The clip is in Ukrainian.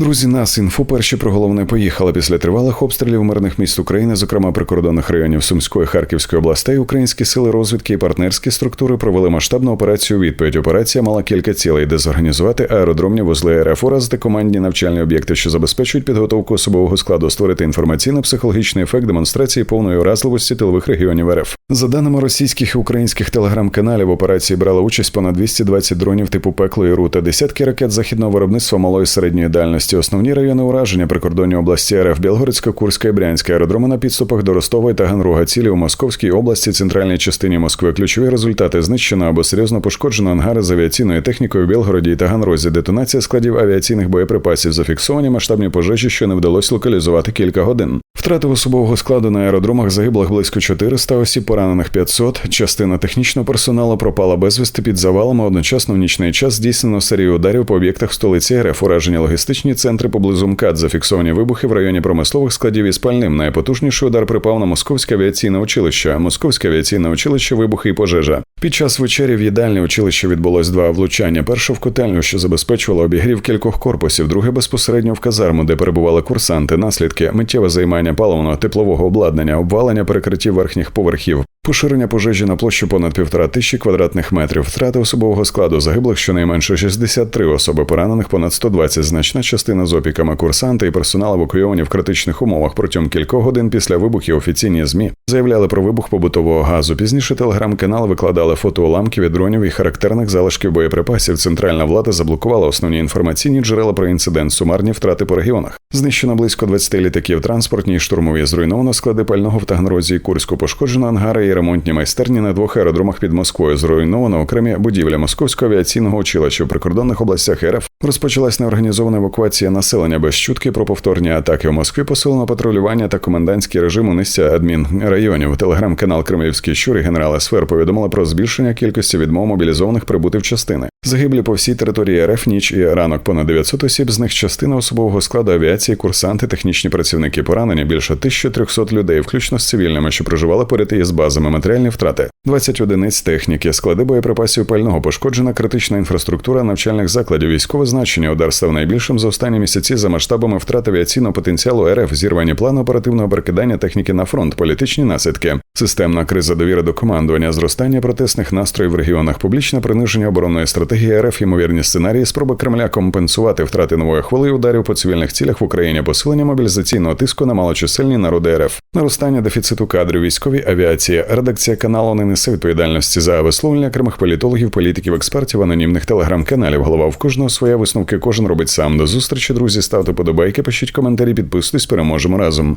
Друзі, нас інфо перші про головне поїхали після тривалих обстрілів мирних міст України, зокрема прикордонних районів Сумської Харківської областей. Українські сили розвідки і партнерські структури провели масштабну операцію. Відповідь операція мала кілька цілей, де зорганізувати аеродромні вузли РФ, уразити командні навчальні об'єкти, що забезпечують підготовку особового складу, створити інформаційно-психологічний ефект демонстрації повної уразливості тилових регіонів РФ. За даними російських і українських телеграм-каналів, в операції брали участь понад 220 дронів типу пекло і рута, десятки ракет західного виробництва малої середньої дальності. Основні райони ураження прикордонні області РФ Білгородська, Курська і Брянська, аеродроми на підступах до Ростова і Таганрога, цілі у Московській області, центральній частині Москви. Ключові результати знищено або серйозно пошкоджено ангари з авіаційною технікою в Білгороді і Таганрозі. Детонація складів авіаційних боєприпасів зафіксовані масштабні пожежі, що не вдалося локалізувати кілька годин. Втрати особового складу на аеродромах загиблих близько 400 осіб, поранених 500. Частина технічного персоналу пропала безвісти під завалами. Одночасно в нічний час здійснено серію ударів по об'єктах в столиці РФ, ураження логістичні центри поблизу МКАД, зафіксовані вибухи в районі промислових складів із пальним. Найпотужніший удар припав на Московське авіаційне училище. Московське авіаційне училище, вибухи і пожежа. Під час вечері в їдальні училища відбулось два влучання. Перше в котельню, що забезпечувало обігрів кількох корпусів, друге безпосередньо в казарму, де перебували курсанти. Наслідки миттєве займання паливного теплового обладнання, обвалення перекриттів верхніх поверхів. Поширення пожежі на площу понад півтора тисячі квадратних метрів, втрати особового складу загиблих щонайменше 63 особи, поранених понад 120, значна частина з опіками курсанти і персонал евакуйовані в критичних умовах. Протягом кількох годин після вибухів офіційні змі заявляли про вибух побутового газу. Пізніше телеграм-канали викладали фото уламків від дронів і характерних залишків боєприпасів. Центральна влада заблокувала основні інформаційні джерела про інцидент, сумарні втрати по регіонах. Знищено близько 20 літаків, транспортні і штурмові, зруйновано склади пального в Таганрозі і Курську, пошкоджено ангари і ремонтні майстерні на двох аеродромах під Москвою. Зруйновано окремі будівлі Московського авіаційного училища в прикордонних областях РФ. Розпочалась неорганізована евакуація населення без чутки про повторні атаки в Москві. Посилено патрулювання та комендантський режим у низці адмінрайонів. Телеграм-канал Кремлівський щур і генерал СФР повідомили про збільшення кількості відмов мобілізованих прибути в частини. Загиблі по всій території РФ ніч і ранок понад 900 осіб. З них частина особового складу авіації, курсанти, технічні працівники поранені. Більше 1300 людей, включно з цивільними, що проживали поряд із базами. Матеріальні втрати, 20 одиниць техніки, склади боєприпасів пального, пошкоджена критична інфраструктура навчальних закладів. Військове значення удар став найбільшим за останні місяці за масштабами втрат авіаційного потенціалу РФ, зірвані плани оперативного перекидання техніки на фронт, політичні наслідки, системна криза довіри до командування, зростання протестних настроїв в регіонах, публічне приниження оборонної стратегії РФ, ймовірні сценарії, спроби Кремля компенсувати втрати нової хвили ударів по цивільних цілях в Україні, посилення мобілізаційного тиску на малочисельні народи РФ, наростання дефіциту кадрів військовій авіації. Редакція каналу не несе відповідальності за висловлення окремих політологів, політиків, експертів, анонімних телеграм-каналів. Голова в кожного своя висновки. Кожен робить сам. До зустрічі, друзі. Ставте подобайки, пишіть коментарі, підписуйтесь, переможемо разом.